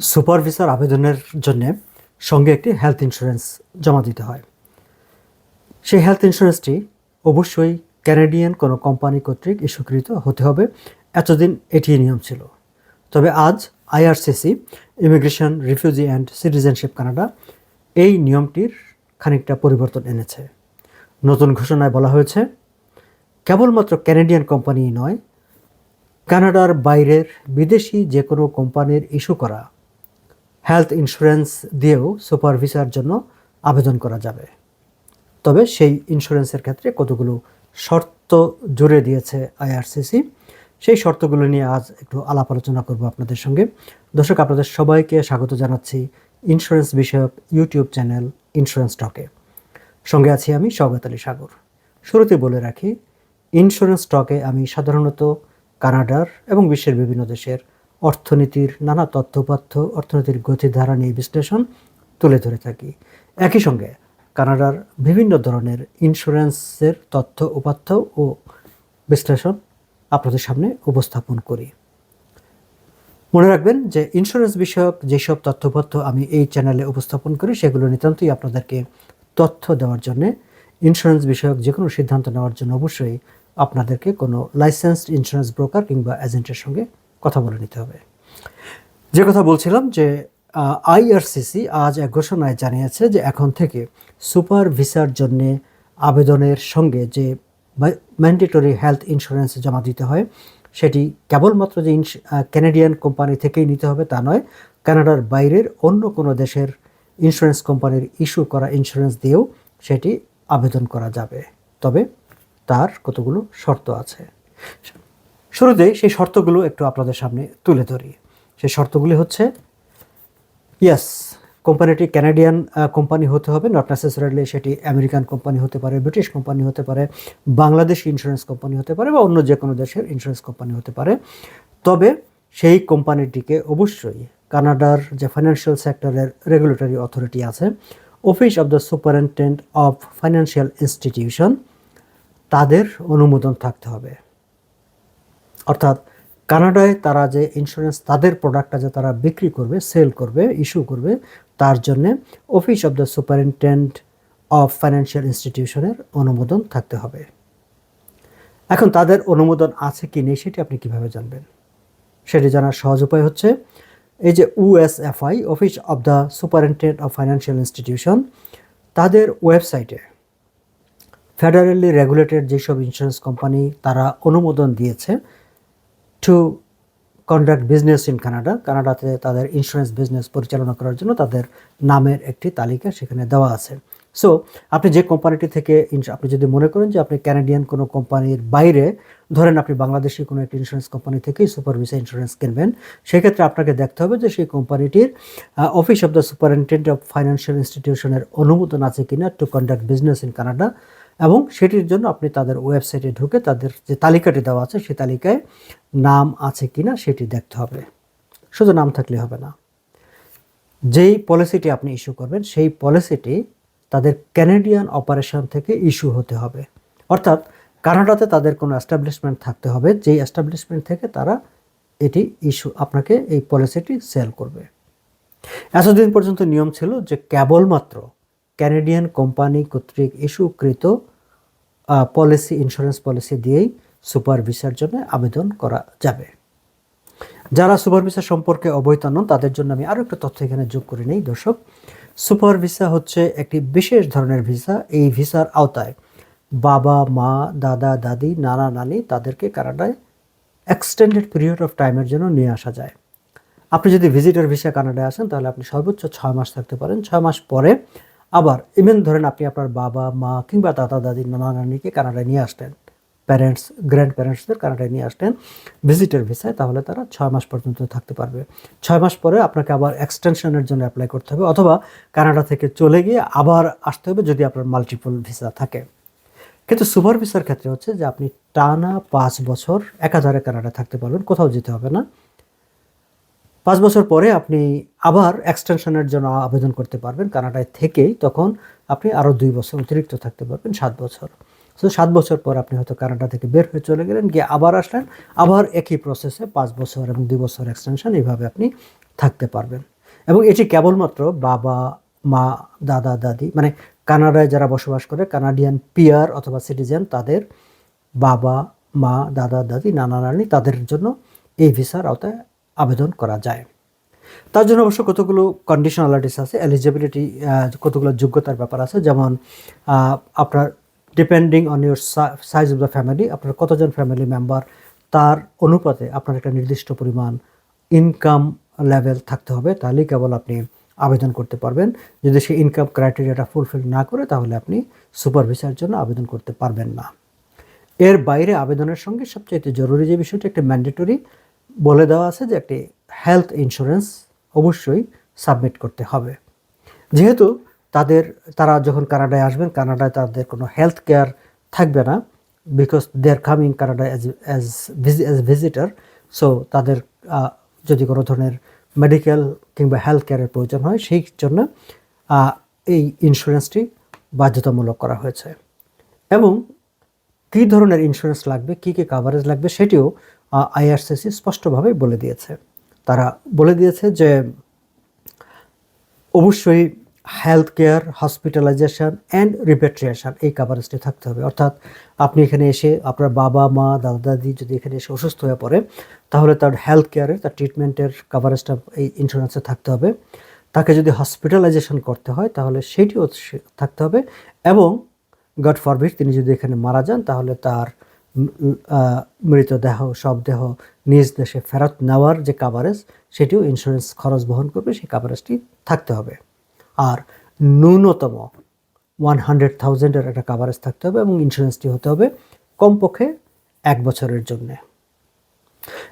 Super ভিসার আবেদনের জন্য সঙ্গে একটি হেলথ ইন্স্যুরেন্স জমা দিতে হয়। সেই হেলথ ইন্স্যুরেন্সটি অবশ্যই ক্যানাডিয়ান কোনো কোম্পানি কর্তৃক ইস্যুকৃত হতে হবে। এতদিন এটি নিয়ম ছিল। তবে আজ IRCC immigration refugee and citizenship Canada এই নিয়মটির খানিকটা পরিবর্তন এনেছে। নতুন ঘোষণায় বলা হয়েছে, কেবলমাত্র ক্যানাডিয়ান কোম্পানি নয় কানাডার বাইরের বিদেশি যে কোনো কোম্পানির ইস্যু করা হেলথ ইন্স্যুরেন্স দিয়েও সুপার ভিসার জন্য আবেদন করা যাবে। তবে সেই ইন্স্যুরেন্সের ক্ষেত্রে কতগুলো শর্ত জুড়ে দিয়েছে আইআরসিসি, সেই শর্তগুলো নিয়ে আজ একটু আলাপ আলোচনা করব আপনাদের সঙ্গে। দর্শক, আপনাদের সবাইকে স্বাগত জানাচ্ছি ইন্স্যুরেন্স বিষয়ক ইউটিউব চ্যানেল ইন্স্যুরেন্স টকে। সঙ্গে আছি আমি সৌগত আলী সাগর। শুরুতে বলে রাখি, ইন্স্যুরেন্স টকে আমি সাধারণত কানাডার এবং বিশ্বের বিভিন্ন দেশের অর্থনীতির নানা তথ্যপাথ্য অর্থনীতির গতিধারা নিয়ে বিশ্লেষণ তুলে ধরে থাকি। একই সঙ্গে কানাডার বিভিন্ন ধরনের ইন্স্যুরেন্সের তথ্য উপাত্য ও বিশ্লেষণ আপনাদের সামনে উপস্থাপন করি। মনে রাখবেন যে ইন্স্যুরেন্স বিষয়ক যেসব তথ্যপত্র আমি এই চ্যানেলে উপস্থাপন করি, সেগুলো নিতান্তই আপনাদেরকে তথ্য দেওয়ার জন্যে, ইন্স্যুরেন্স বিষয়ক যে কোনো সিদ্ধান্ত নেওয়ার জন্য অবশ্যই আপনাদেরকে কোনো লাইসেন্সড ইন্স্যুরেন্স ব্রোকার কিংবা এজেন্টের সঙ্গে কথা বলে নিতে হবে। যে কথা বলছিলাম যে আইআরসিসি আজ এক ঘোষণায় জানিয়েছে যে এখন থেকে সুপার ভিসার জন্যে আবেদনের সঙ্গে যে ম্যান্ডেটরি হেলথ ইন্স্যুরেন্স জমা দিতে হয়, সেটি কেবলমাত্র যে ক্যানাডিয়ান কোম্পানি থেকেই নিতে হবে তা নয়, কানাডার বাইরের অন্য কোনো দেশের ইন্স্যুরেন্স কোম্পানির ইস্যু করা ইন্স্যুরেন্স দিয়েও সেটি আবেদন করা যাবে। তবে তার কতগুলো শর্ত আছে? শুরুতেই সেই শর্তগুলো একটু আপনাদের সামনে তুলে ধরি। সেই শর্তগুলি হচ্ছে ইয়াস কোম্পানিটি ক্যানাডিয়ান কোম্পানি হতে হবে নট নেসেসারিলি সেটি আমেরিকান কোম্পানি হতে পারে ব্রিটিশ কোম্পানি হতে পারে বাংলাদেশি ইন্স্যুরেন্স কোম্পানি হতে পারে বা অন্য যে কোনো দেশের ইন্স্যুরেন্স কোম্পানি হতে পারে। তবে সেই কোম্পানিটিকে অবশ্যই কানাডার যে ফাইন্যান্সিয়াল সেক্টরের রেগুলেটরি অথরিটি আছে office of the superintendent of financial institution তাদের অনুমোদন থাকতে হবে। অর্থাৎ কানাডায় তারা যে ইন্স্যুরেন্স তাদের প্রোডাক্টটা যে তারা বিক্রি করবে সেল করবে ইস্যু করবে, তার জন্যে office of the superintendent of financial ইনস্টিটিউশনের অনুমোদন থাকতে হবে। এখন তাদের অনুমোদন আছে কি নেই সেটি আপনি কীভাবে জানবেন? সেটি জানার সহজ উপায় হচ্ছে, এই যে USFI office of the superintendent of financial institution তাদের ওয়েবসাইটে ফেডারেলি রেগুলেটেড যেসব ইন্স্যুরেন্স কোম্পানি তারা অনুমোদন দিয়েছে to conduct business in Canada কানাডাতে তাদের ইন্স্যুরেন্স বিজনেস পরিচালনা করার জন্য তাদের নামের একটি তালিকা সেখানে দেওয়া আছে। সো আপনি যে কোম্পানিটি থেকে আপনি যদি মনে করেন যে আপনি ক্যানাডিয়ান কোনো কোম্পানির বাইরে, ধরেন আপনি বাংলাদেশি কোনো একটি ইন্স্যুরেন্স কোম্পানি থেকেই সুপার ভিসা ইন্স্যুরেন্স কিনবেন, সেক্ষেত্রে আপনাকে দেখতে হবে যে সেই কোম্পানিটির office of the superintendent of financial ইনস্টিটিউশনের অনুমোদন আছে কিনা to conduct business in Canada এবং সেটির জন্য আপনি তাদের ওয়েবসাইটে ঢুকে তাদের যে তালিকাটি দেওয়া আছে সেই তালিকায় নাম আছে কি না সেটি দেখতে হবে। শুধু নাম থাকলে হবে না। যেই পলিসিটি আপনি ইস্যু করবেন, সেই পলিসিটি তাদের ক্যানাডিয়ান অপারেশন থেকে ইস্যু হতে হবে। অর্থাৎ কানাডাতে তাদের কোনো অ্যাস্টাবলিশমেন্ট থাকতে হবে, যেই এস্টাবলিশমেন্ট থেকে তারা এটি ইস্যু, আপনাকে এই পলিসিটি সেল করবে। এতদিন পর্যন্ত নিয়ম ছিল যে কেবলমাত্র ক্যানাডিয়ান কোম্পানি কর্তৃক ইস্যুকৃত পলিসি ইন্স্যুরেন্স পলিসি দিয়েই সুপার ভিসার জন্য আবেদন করা যাবে। যারা সুপার ভিসা সম্পর্কে অবহিত নন তাদের জন্য আমি আরও একটা তথ্য এখানে যোগ করে নেই, দর্শক। সুপার ভিসা হচ্ছে একটি বিশেষ ধরনের ভিসা এই ভিসার আওতায় বাবা, মা, দাদা, দাদি, নানা, নানি তাদেরকে কানাডায় এক্সটেন্ডেড পিরিয়ড অফ টাইমের জন্য নিয়ে আসা যায়। আপনি যদি ভিজিটার ভিসা কানাডায় আসেন, তাহলে আপনি সর্বোচ্চ ছয় মাস থাকতে পারেন। ছয় মাস পরে আবার ইভেন ধরেন আপনি আপনার বাবা, মা কিংবা দাদা, দাদি, নানা নানিকে কানাডায় নিয়ে আসলেন প্যারেন্টস গ্র্যান্ড প্যারেন্টসদের কানাডায় নিয়ে আসলেন ভিজিটার ভিসায় তাহলে তারা ছয় মাস পর্যন্ত থাকতে পারবে। ছয় মাস পরে আপনাকে আবার এক্সটেনশনের জন্য অ্যাপ্লাই করতে হবে অথবা কানাডা থেকে চলে গিয়ে আবার আসতে হবে যদি আপনার মাল্টিপল ভিসা থাকে। কিন্তু সুপার ভিসার ক্ষেত্রে হচ্ছে যে আপনি টানা পাঁচ বছর এক একাধারে কানাডা থাকতে পারবেন, কোথাও যেতে হবে না। পাঁচ বছর পরে আপনি আবার এক্সটেনশনের জন্য আবেদন করতে পারবেন। কানাডায় থেকেই তখন আপনি আরও দুই বছর অতিরিক্ত থাকতে পারবেন, সাত বছর। সো সাত বছর পর আপনি হয়তো কানাডা থেকে বের হয়ে চলে গেলেন, গিয়ে আবার আসলেন, আবার একই প্রসেসে পাঁচ বছর এবং দুই বছর এক্সটেনশন এইভাবে আপনি থাকতে পারবেন। এবং এটি কেবলমাত্র বাবা, মা, দাদা, দাদি মানে কানাডায় যারা বসবাস করে, কানাডিয়ান পিয়ার অথবা সিটিজেন, তাদের বাবা, মা, দাদা, দাদি, নানা নানি তাদের জন্য এই ভিসার আওতায় আবেদন করা যায়। তার জন্য অবশ্য কতগুলো কন্ডিশনালিটিস আছে এলিজিবিলিটি কতগুলো যোগ্যতার ব্যাপার আছে, যেমন আপনার depending on your size of the family আপনার কতজন ফ্যামিলি মেম্বার তার অনুপাতে আপনার একটা নির্দিষ্ট পরিমাণ ইনকাম লেভেল থাকতে হবে, তাহলেই কেবল আপনি আবেদন করতে পারবেন। যদি সেই ইনকাম ক্রাইটেরিয়াটা ফুলফিল না করে, তাহলে আপনি সুপার ভিসার জন্য আবেদন করতে পারবেন না। এর বাইরে আবেদনের সঙ্গে সবচেয়ে জরুরি যে বিষয়টি, একটি ম্যান্ডেটরি বলে দেওয়া আছে যে একটি হেলথ ইন্স্যুরেন্স অবশ্যই সাবমিট করতে হবে। যেহেতু তাদের, তারা যখন কানাডায় আসবেন, কানাডায় তাদের কোনো হেলথ কেয়ার থাকবে না because they are coming Canada as as as visitor so তাদের যদি কোনো ধরনের মেডিকেল কিংবা হেলথ কেয়ারের প্রয়োজন হয়, সেই জন্য এই ইন্স্যুরেন্সটি বাধ্যতামূলক করা হয়েছে। এবং কী ধরনের ইন্স্যুরেন্স লাগবে, কী কী কাভারেজ লাগবে, সেটিও আইআরসিসি স্পষ্টভাবে বলে দিয়েছে। তারা বলে দিয়েছে যে, অবশ্যই health care hospitalization and repatriation এই কাভারেজটি থাকতে হবে। অর্থাৎ আপনি এখানে এসে আপনার বাবা, মা দাদা দাদি যদি এখানে এসে অসুস্থ হয়ে পড়ে, তাহলে তার হেলথ কেয়ারের তার ট্রিটমেন্টের কাভারেজটা এই ইন্স্যুরেন্সে থাকতে হবে। তাকে যদি হসপিটালাইজেশন করতে হয়, তাহলে সেটিও থাকতে হবে এবং গড ফরবিট তিনি যদি এখানে মারা যান, তাহলে তার মৃতদেহ শবদেহ নিজ দেশে ফেরত নেওয়ার যে কাভারেজ সেটিও ইন্স্যুরেন্স খরচ বহন করবে, সেই কাভারেজটি থাকতে হবে। আর ন্যূনতম ওয়ান হান্ড্রেড থাউজেন্ডের একটা কাভারেজ থাকতে হবে এবং ইন্স্যুরেন্সটি হতে হবে কমপক্ষে এক বছরের জন্যে।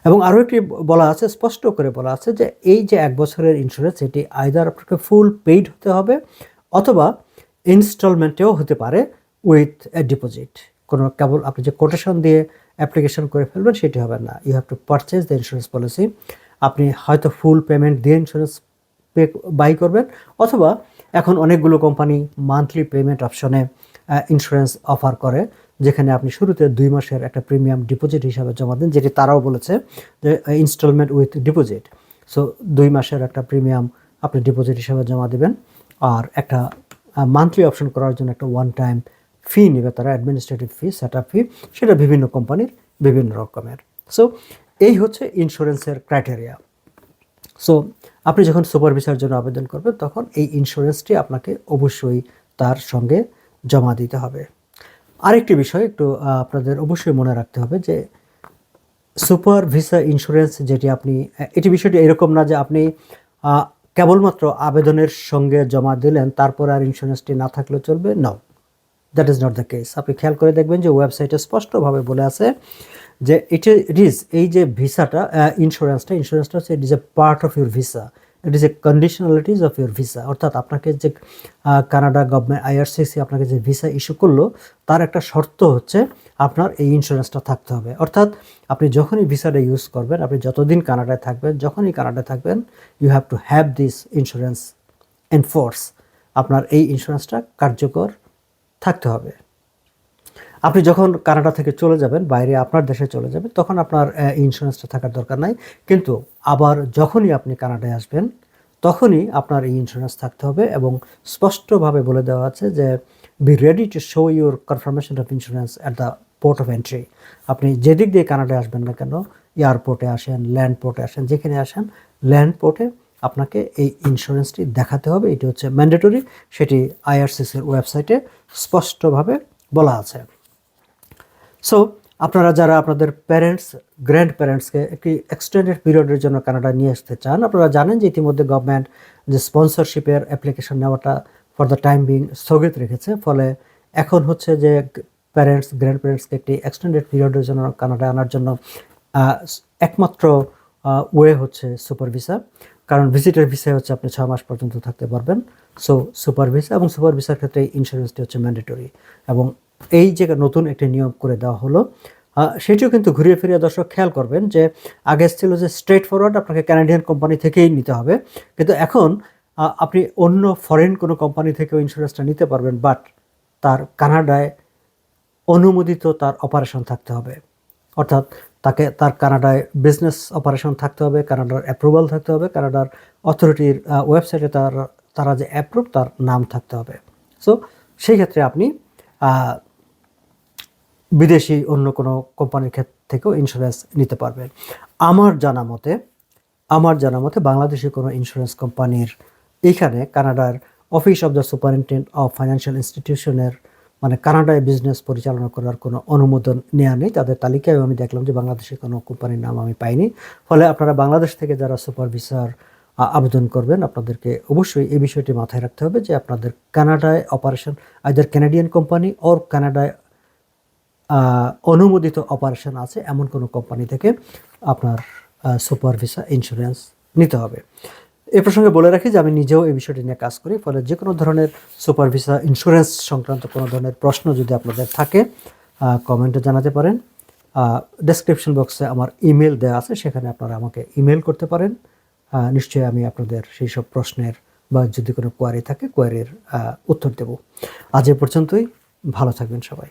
এবং আরও একটি বলা আছে, স্পষ্ট করে বলা আছে যে এই যে এক বছরের ইন্স্যুরেন্স এটি আইদার আপনাকে ফুল পেইড হতে হবে অথবা ইনস্টলমেন্টেও হতে পারে উইথ এ ডিপোজিট কোনো কেবল আপনি যে কোটেশন দিয়ে অ্যাপ্লিকেশন করে ফেলবেন সেটি হবে না। You have to purchase the insurance policy আপনি হয়তো ফুল পেমেন্ট দিয়ে ইন্স্যুরেন্স পে বাই করবেন অথবা এখন অনেকগুলো কোম্পানি মান্থলি পেমেন্ট অপশনে ইন্স্যুরেন্স অফার করে, যেখানে আপনি শুরুতে দুই মাসের একটা প্রিমিয়াম ডিপোজিট হিসাবে জমা দেন, যেটি তারাও বলেছে যে ইনস্টলমেন্ট উইথ ডিপোজিট সো দুই মাসের একটা প্রিমিয়াম আপনি ডিপোজিট হিসাবে জমা দেবেন। আর একটা মান্থলি অপশন করার জন্য একটা ওয়ান টাইম ফি নেবে, তারা অ্যাডমিনিস্ট্রেটিভ ফি সেট ফি সেটা বিভিন্ন কোম্পানির বিভিন্ন রকমের। সো এই হচ্ছে ইন্স্যুরেন্সের ক্রাইটেরিয়া সো আপনি যখন সুপার ভিসার জন্য আবেদন করবেন, তখন এই ইন্স্যুরেন্সটি আপনাকে অবশ্যই তার সঙ্গে জমা দিতে হবে। আরেকটি বিষয় একটু আপনাদের অবশ্যই মনে রাখতে হবে যে সুপার ভিসা ইন্স্যুরেন্স যেটি আপনি, এটি বিষয়টি এরকম না যে আপনি কেবলমাত্র আবেদনের সঙ্গে জমা দিলেন, তারপর আর ইন্স্যুরেন্সটি না থাকলেও চলবে now that is not the case. আপনি খেয়াল করে দেখবেন যে ওয়েবসাইটে স্পষ্টভাবে বলে আছে যে ইট ইজ এই যে ভিসাটা ইন্স্যুরেন্সটা ইন্স্যুরেন্সটা হচ্ছে it is a part of your visa it is a conditionalities of your visa অর্থাৎ আপনাকে যে কানাডা গভর্নমেন্ট, আইআরসিসি আপনাকে যে ভিসা ইস্যু করল, তার একটা শর্ত হচ্ছে আপনার এই ইন্স্যুরেন্সটা থাকতে হবে। অর্থাৎ আপনি যখনই ভিসাটা ইউজ করবেন, আপনি যতদিন কানাডায় থাকবেন, যখনই কানাডায় থাকবেন you have to have this insurance in force আপনার এই ইন্স্যুরেন্সটা কার্যকর থাকতে হবে। আপনি যখন কানাডা থেকে চলে যাবেন, বাইরে আপনার দেশে চলে যাবেন, তখন আপনার ইন্স্যুরেন্সটা থাকার দরকার নাই। কিন্তু আবার যখনই আপনি কানাডায় আসবেন, তখনই আপনার এই ইন্স্যুরেন্স থাকতে হবে এবং স্পষ্টভাবে বলে দেওয়া আছে যে be ready to show your confirmation of insurance at the port of entry আপনি যেদিক দিয়ে কানাডায় আসবেন না কেন এয়ারপোর্টে আসেন ল্যান্ড পোর্টে আসেন, যেখানে আসেন ল্যান্ড পোর্টে আপনাকে এই ইন্স্যুরেন্সটি দেখাতে হবে। এটি হচ্ছে ম্যান্ডেটরি সেটি আইআরসিসির ওয়েবসাইটে স্পষ্টভাবে বলা আছে। সো আপনারা যারা আপনাদের প্যারেন্টস গ্র্যান্ড প্যারেন্টসকে একটি এক্সটেন্ডেড পিরিয়ডের জন্য কানাডা নিয়ে আসতে চান, আপনারা জানেন যে ইতিমধ্যে গভর্নমেন্ট যে স্পন্সরশিপের অ্যাপ্লিকেশন নেওয়াটা ফর দ্য টাইম বিং স্থগিত রেখেছে। ফলে এখন হচ্ছে যে প্যারেন্টস গ্র্যান্ড প্যারেন্টসকে একটি এক্সটেন্ডেড পিরিয়ডের জন্য কানাডা আনার জন্য একমাত্র ওয়ে হচ্ছে সুপার ভিসা কারণ ভিজিটার ভিসায় হচ্ছে আপনি ছ মাস পর্যন্ত থাকতে পারবেন। সো সুপার ভিসা এবং সুপার ভিসার ক্ষেত্রে ইন্স্যুরেন্সটি হচ্ছে ম্যান্ডেটরি এবং এই যে নতুন একটি নিয়ম করে দেওয়া হলো সেটিও কিন্তু ঘুরিয়ে ফিরিয়ে দর্শক খেয়াল করবেন যে আগে ছিল যে স্ট্রেট ফরওয়ার্ড আপনাকে ক্যানাডিয়ান কোম্পানি থেকেই নিতে হবে। কিন্তু এখন আপনি অন্য ফরেন কোনো কোম্পানি থেকেও ইন্স্যুরেন্সটা নিতে পারবেন বাট তার কানাডায় অনুমোদিত তার অপারেশন থাকতে হবে। অর্থাৎ তাকে, তার কানাডায় বিজনেস অপারেশন থাকতে হবে, কানাডার অ্যাপ্রুভাল থাকতে হবে, কানাডার অথরিটির ওয়েবসাইটে তার, তারা যে অ্যাপ্রুভ তার নাম থাকতে হবে। সো সেই ক্ষেত্রে আপনি বিদেশি অন্য কোনো কোম্পানির ক্ষেত্র থেকেও ইন্স্যুরেন্স নিতে পারবেন। আমার জানা মতে, আমার জানা মতে বাংলাদেশি কোনো ইন্স্যুরেন্স কোম্পানির এইখানে কানাডার office of the superintendent of financial ইনস্টিটিউশনের মানে কানাডায় বিজনেস পরিচালনা করার কোনো অনুমোদন নেওয়া নেই। তাদের তালিকায় আমি দেখলাম যে বাংলাদেশে কোনো কোম্পানির নাম আমি পাইনি। ফলে আপনারা বাংলাদেশ থেকে যারা সুপার ভিসার আবেদন করবেন, আপনাদেরকে অবশ্যই এই বিষয়টি মাথায় রাখতে হবে যে আপনাদের কানাডায় operation either Canadian company or কানাডায় অনুমোদিত অপারেশন আছে, এমন কোনো কোম্পানি থেকে আপনার সুপার ভিসা ইন্স্যুরেন্স নিতে হবে। এ প্রসঙ্গে বলে রাখি যে আমি নিজেও এই বিষয়টি নিয়ে কাজ করি, ফলে যে কোনো ধরনের সুপার ভিসা ইন্স্যুরেন্স সংক্রান্ত কোনো ধরনের প্রশ্ন যদি আপনাদের থাকে কমেন্টে জানাতে পারেন। ডেসক্রিপশন বক্সে আমার ইমেল দেওয়া আছে, সেখানে আপনারা আমাকে ইমেল করতে পারেন। নিশ্চয়ই আমি আপনাদের সেই সব প্রশ্নের বা যদি কোনো কোয়ারি থাকে কোয়ারির উত্তর দেব। আজ এ পর্যন্তই, ভালো থাকবেন সবাই।